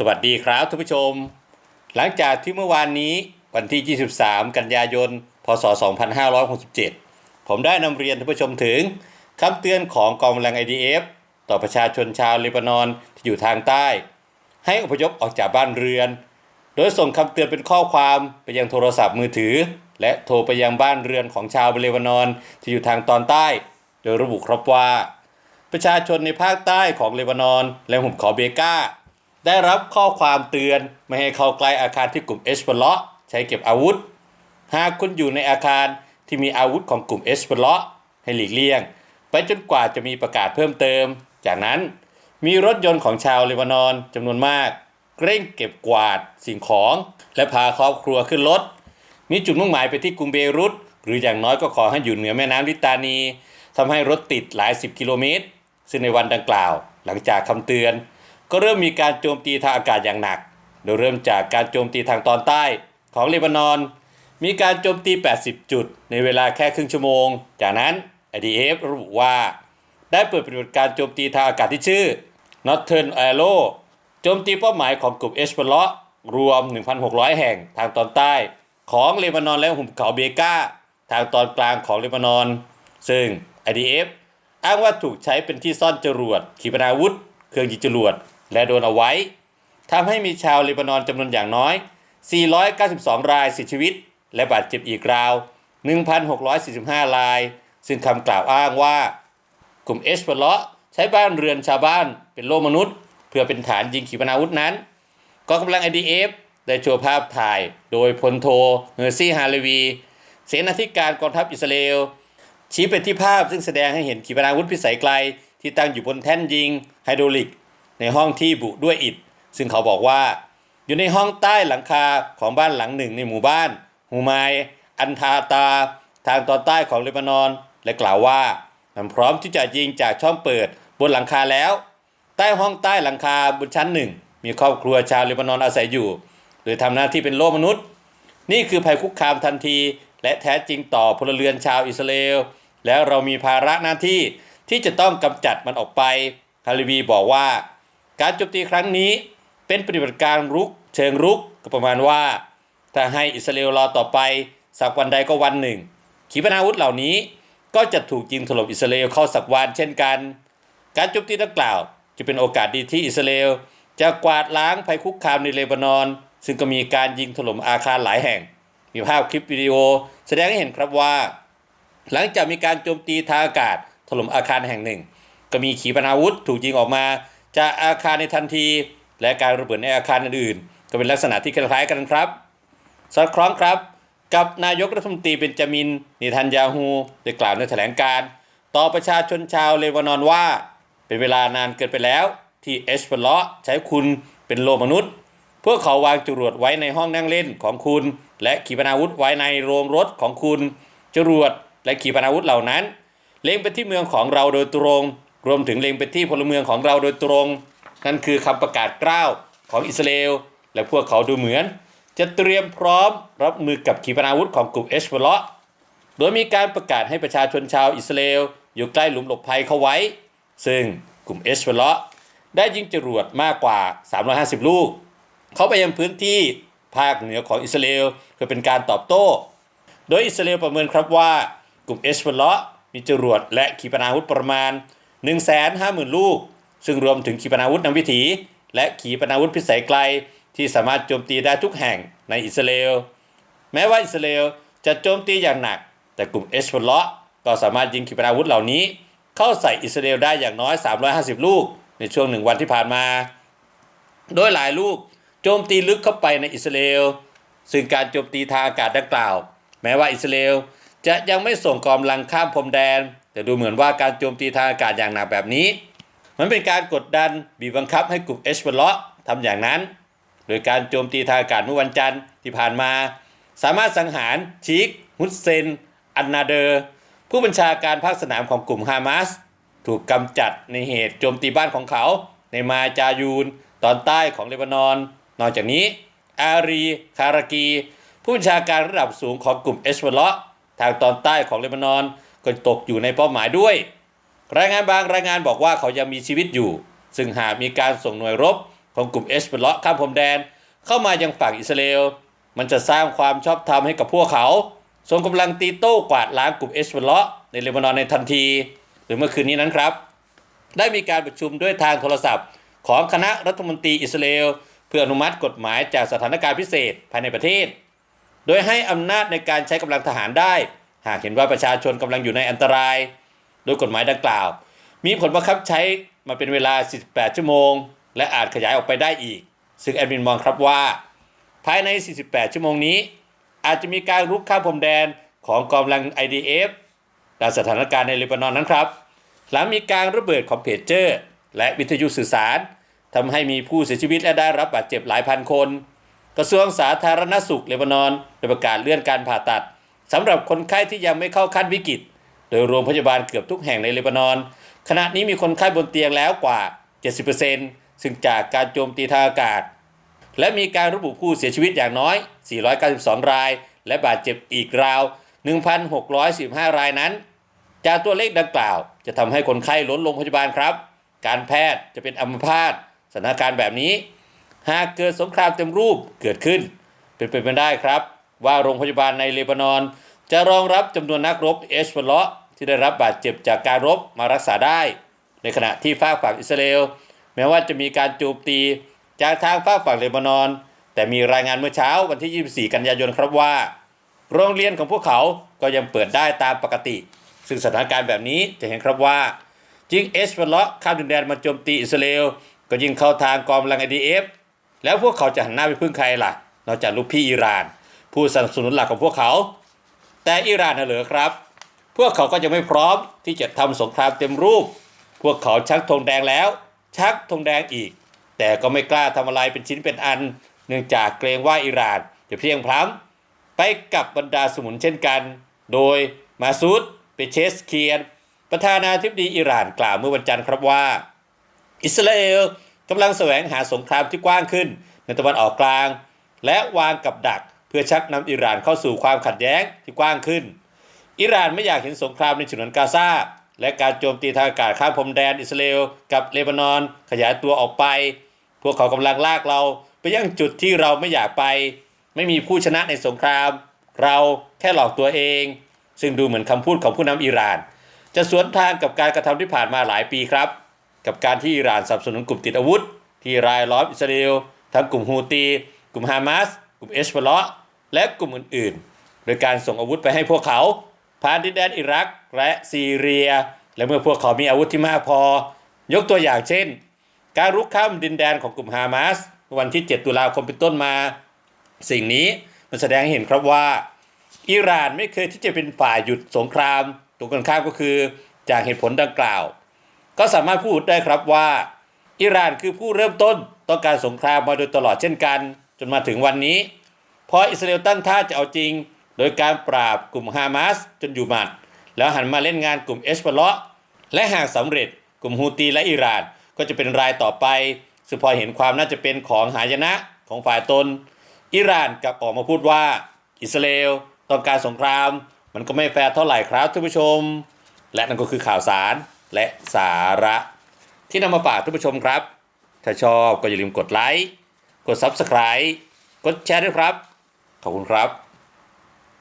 สวัสดีครับท่านผู้ชม หลังจากที่เมื่อวานนี้วันที่ 23 กันยายน พศ 2567 ผมได้นำเรียนท่านผู้ชมถึงคำเตือนของกองกำลัง IDF ต่อประชาชนชาวเลบานอนที่อยู่ทางใต้ ให้อพยพออกจากบ้านเรือน โดยส่งคำเตือนเป็นข้อความไปยังโทรศัพท์มือถือ และโทรไปยังบ้านเรือนของชาวเลบานอนที่อยู่ทางตอนใต้ โดยระบุครับว่า ประชาชนในภาคใต้ของเลบานอนและหุบเขาเบกา ได้รับข้อความเตือนไม่ให้เข้าใกล้อาคารที่กลุ่มเอชเปลาะใช้เก็บอาวุธ หากคุณอยู่ในอาคารที่มีอาวุธของกลุ่มเอชเปลาะให้หลีกเลี่ยง ไปจนกว่าจะมีประกาศเพิ่มเติม จากนั้นมีรถยนต์ของชาวเลบานอนจำนวนมากเร่งเก็บกวาดสิ่งของ และพาครอบครัวขึ้นรถ มีจุดมุ่งหมายไปที่กรุงเบรุตหรืออย่างน้อยก็ขอให้อยู่เหนือแม่น้ำลิตานีทำให้รถติดหลายสิบกิโลเมตร ซึ่งในวันดังกล่าว หลังจากคำเตือน ก็เริ่มมีการโจมตีทางอากาศอย่างหนัก โดยเริ่มจากการโจมตีทางตอนใต้ของเลบานอน มีการโจมตี 80 จุด ในเวลาแค่ครึ่งชั่วโมง จากนั้น IDF ระบุว่า ได้เปิดปฏิบัติการโจมตีทางอากาศที่ชื่อ Northern Arrow โจมตีเป้าหมายของกลุ่มเอชเปลาะรวม 1,600 แห่งทางตอนใต้ ของเลบานอนและหุบเขาเบกาทางตอนกลางของเลบานอน ซึ่ง IDF อ้างว่าถูกใช้เป็นที่ซ่อนจรวดขีปนาวุธ เครื่องยิงจรวด และโดนเอาไว้ทำให้มีชาวเลบานอนจำนวนอย่างน้อย 492 รายเสียชีวิต และบาดเจ็บอีกราว 1,645 ราย ซึ่งคำกล่าวอ้างว่า กลุ่มเอชเปลาะใช้บ้านเรือนชาวบ้านเป็นโลกมนุษย์ เพื่อเป็นฐานยิงขีปนาวุธนั้นกองกำลัง IDF ได้โชว์ภาพถ่ายโดยพลโทเฮอร์ซี่ฮาเลวี เสนาธิการกองทัพอิสราเอล ชี้ไปที่ภาพซึ่งแสดงให้เห็นขีปนาวุธพิสัยไกล ที่ตั้งอยู่บนแท่นยิงไฮโดรลิก ในห้องที่บุด้วยอิฐ ซึ่งเขาบอกว่า อยู่ในห้องใต้หลังคาของบ้านหลังหนึ่งในหมู่บ้านฮูมายอันทาตา ทางตอนใต้ของเลบานอน และกล่าวว่ามันพร้อมที่จะยิงจากช่องเปิดบนหลังคาแล้ว ใต้ห้องใต้หลังคาบนชั้นหนึ่ง มีครอบครัวชาวเลบานอนอาศัยอยู่โดยทำหน้าที่เป็นโลกมนุษย์ นี่คือภัยคุกคามทันที และแท้จริงต่อพลเรือนชาวอิสราเอลแล้วเรามีภาระหน้าที่ที่จะต้องกำจัดมันออกไปฮาริวีบอกว่า การโจมตีครั้งนี้เป็นปฏิบัติการรุกเชิงรุกก็ประมาณว่า ถ้าให้อิสราเอลรอต่อไปสักวันใดก็วันหนึ่ง ขีปนาวุธเหล่านี้ก็จะถูกยิงถล่มอิสราเอลเข้าสักวันเช่นกัน การโจมตีดังกล่าวจะเป็นโอกาสดีที่อิสราเอลจะกวาดล้างภัยคุกคามในเลบานอน ซึ่งก็มีการยิงถล่มอาคารหลายแห่ง มีภาพคลิปวิดีโอ แสดงให้เห็นครับว่า หลังจากมีการโจมตีทางอากาศถล่มอาคารแห่งหนึ่ง ก็มีขีปนาวุธถูกยิงออกมา จากอาคารในทันที และการระเบิดในอาคารอื่นๆ ก็เป็นลักษณะที่คล้ายๆกันครับ สอดคล้องครับ กับนายกรัฐมนตรีเบนจามินนิทันยาฮูได้กล่าวในแถลงการ์ต่อประชาชนชาวเลบานอนว่า เป็นเวลานานเกินไปแล้ว ที่เอชเปลาะใช้คุณเป็นโลมนุษย์ พวกเขาวางจรวดไว้ในห้องนั่งเล่นของคุณ และขีปนาวุธไว้ในโรงรถของคุณจรวดและขีปนาวุธเหล่านั้น เล็งไปที่เมืองของเราโดยตรง รวมถึงเล็งไปที่พลเมืองของเราโดยตรง นั่นคือคำประกาศกล้าวของอิสราเอลและพวกเขาดูเหมือน จะเตรียมพร้อมรับมือกับขีปนาวุธของกลุ่มเอชเ l ลาะโดยมีการประกาศให้ประชาชนชาวอิสราเอลอยู่ใกล้หลุมหลบภัยเข้าไว้ ซึ่งกลุ่มเอชเ l ลาะได้ยิงจรวดมากกว่า 350 ลูก เข้าไปยังพื้นที่ภาคเหนือของอิสราเอลเพื่อเป็นการตอบโต้ โดยอิสราเอลประเมินครับว่ากลุ่มเอชเ l ลาะมีจรวดและขีปนาวุธประมาณ 150,000 ลูก ซึ่งรวมถึงขีปนาวุธนำวิถี และขีปนาวุธพิสัยไกล ที่สามารถโจมตีได้ทุกแห่งในอิสราเอล แม้ว่าอิสราเอลจะโจมตีอย่างหนัก แต่กลุ่มเอชเ l ลาะก็สามารถยิงขีปนาวุธเหล่านี้ เข้าใส่อิสราเอลได้อย่างน้อย 350 ลูก ในช่วงหนึ่งวันที่ผ่านมา โดยหลายลูกโจมตีลึกเข้าไปในอิสราเอล ซึ่งการโจมตีทางอากาศดังกล่าว แม้ว่าอิสราเอลจะยังไม่ส่งกองกำลังข้ามพรมแดน แต่ดูเหมือนว่าการโจมตีทางอากาศอย่างหนักแบบนี้ มันเป็นการกดดันบีบบังคับให้กลุ่มเอชเ l ลาะทำอย่างนั้น โดยการโจมตีทางอากาศเมื่อวันจันทร์ที่ผ่านมา สามารถสังหารชีคฮุสเซน อันนาเดอร์ ผู้บัญชาการภาคสนามของกลุ่มฮามาสถูกกำจัดในเหตุโจมตีบ้านของเขา ในมาจายูน ตอนใต้ของเลบานอน นอกจากนี้ อารีคารากี ผู้บัญชาการระดับสูงของกลุ่มเอชเ l ลาะทางตอนใต้ของเลบานอน ก็ตกอยู่ในเป้าหมายด้วย รายงานบางรายงานบอกว่าเขายังมีชีวิตอยู่ ซึ่งหากมีการส่งหน่วยรบของกลุ่มเอชเปเลาะข้ามพรมแดน เข้ามายังฝั่งอิสราเอล มันจะสร้างความชอบธรรมให้กับพวกเขาส่งกำลังตีโต้กวาดล้างกลุ่มเอชเปเลาะในเลบานอนในทันที หรือเมื่อคืนนี้นั้นครับ ได้มีการประชุมด้วยทางโทรศัพท์ ของคณะรัฐมนตรีอิสราเอลเพื่ออนุมัติกฎหมายจากสถานการณ์พิเศษภายในประเทศ โดยให้อำนาจในการใช้กำลังทหารได้ หากเห็นว่าประชาชนกำลังอยู่ในอันตรายโดยกฎหมายดังกล่าว มีผลบังคับใช้มาเป็นเวลา 48 ชั่วโมง และอาจขยายออกไปได้อีก ซึ่งแอดมินมองครับว่า ภายใน 48 ชั่วโมงนี้ อาจจะมีการรุกข้ามพรมแดนของกองกำลัง IDF และสถานการณ์ในเลบานอนนั้นครับ หลังมีการระเบิดของเพจเจอร์ และวิทยุสื่อสารทำให้มีผู้เสียชีวิตและได้รับบาดเจ็บหลายพันคน กระทรวงสาธารณสุขเลบานอนได้ประกาศเลื่อนการผ่าตัด สำหรับคนไข้ที่ยังไม่เข้าขั้นวิกฤต โดยโรงพยาบาลเกือบทุกแห่งในเลบานอน ขณะนี้มีคนไข้บนเตียงแล้วกว่า 70%ซึ่งจากการโจมตีทางอากาศ และมีการระบุผู้เสียชีวิตอย่างน้อย 492 ราย และบาดเจ็บอีกราว 1,615 รายนั้น จากตัวเลขดังกล่าว จะทำให้คนไข้ล้นโรงพยาบาลครับ การแพทย์จะเป็นอัมพาตสถานการณ์แบบนี้ หากเกิดสงครามเต็มรูปเกิดขึ้น เป็นไปไม่ได้ครับ ว่าโรงพยาบาลในเลบานอน จะรองรับจำนวนนักรบเอชเลาะที่ได้รับบาดเจ็บจากการรบมารักษาได้ ในขณะที่ฝากฝั่งอิสราเอลแม้ว่าจะมีการโจมตีจากทางฝากฝั่งเลบานอน แต่มีรายงานเมื่อเช้าวันที่ 24 กันยายนครับว่า โรงเรียนของพวกเขาก็ยังเปิดได้ตามปกติ ซึ่งสถานการณ์แบบนี้จะเห็นครับว่าจิงเอชเปลาะข้ามดินแดนมาโจมตีอิสราเอลก็ยิงเข้าทางกองกำลัง IDF แล้วพวกเขาจะหันหน้าไปพึ่งใครล่ะนอกจากลูกพี่อิหร่าน ผู้สนับสนุนหลักของพวกเขา แต่อิหร่านน่ะเหรอครับ พวกเขาก็ยังไม่พร้อมที่จะทำสงครามเต็มรูป พวกเขาชักธงแดงแล้ว ชักธงแดงอีก แต่ก็ไม่กล้าทำอะไรเป็นชิ้นเป็นอัน เนื่องจากเกรงว่าอิหร่านจะเพียงพล้ำไปกับบรรดาสมุนเช่นกัน โดยมาซูดเปเชสเคียน ประธานาธิบดีอิหร่านกล่าวเมื่อวันจันทร์ครับว่า อิสราเอลกำลังแสวงหาสงครามที่กว้างขึ้นในตะวันออกกลาง และวางกับดัก พื่อชักนำอิหร่านเข้าสู่ความขัดแย้งที่กว้างขึ้น อิหร่านไม่อยากเห็นสงครามในฉนวนกาซาและการโจมตีทางอากาศข้ามพรมแดนอิสราเอลกับเลบานอน ขยายตัวออกไป พวกเขากำลังลากเราไปยังจุดที่เราไม่อยากไป ไม่มีผู้ชนะในสงคราม เราแค่หลอกตัวเอง ซึ่งดูเหมือนคำพูดของผู้นำอิหร่าน จะสวนทางกับการกระทำที่ผ่านมาหลายปีครับ กับการที่อิหร่านสนับสนุนกลุ่มติดอาวุธ ที่รายล้อมอิสราเอลทั้งกลุ่มฮูตี กลุ่มฮามาส กลุ่มเอชเปลาะ และกลุ่มอื่นๆ โดยการส่งอาวุธไปให้พวกเขา ผ่านดินแดนอิรักและซีเรีย และเมื่อพวกเขามีอาวุธที่มากพอ ยกตัวอย่างเช่น การรุกข้ามดินแดนของกลุ่มฮามาสวันที่ 7 ตุลาคมเป็นต้นมา สิ่งนี้มันแสดงให้เห็นครับว่า อิหร่านไม่เคยที่จะเป็นฝ่ายหยุดสงครามตรงกันข้ามก็คือจากเหตุผลดังกล่าว ก็สามารถพูดได้ครับว่าอิหร่านคือผู้เริ่มต้นต้องการสงครามมาโดยตลอดเช่นกัน จนมาถึงวันนี้ พออิสราเอลตั้งท่าจะเอาจริง โดยการปราบกลุ่มฮามาสจนอยู่หมัด แล้วหันมาเล่นงานกลุ่มเอชเปลาะและหากสำเร็จกลุ่มฮูตีและอิหร่านก็จะเป็นรายต่อไปซึ่งพอเห็นความน่าจะเป็นของหายนะของฝ่ายตน อิหร่านกลับออกมาพูดว่า อิสราเอลต้องการสงคราม มันก็ไม่แฟร์เท่าไหร่ครับท่านผู้ชม และนั่นก็คือข่าวสารและสาระ ที่นำมาฝากท่านผู้ชมครับ ถ้าชอบก็อย่าลืมกดไลค์กด Subscribe กดแชร์ด้วยครับ ขอบคุณครับ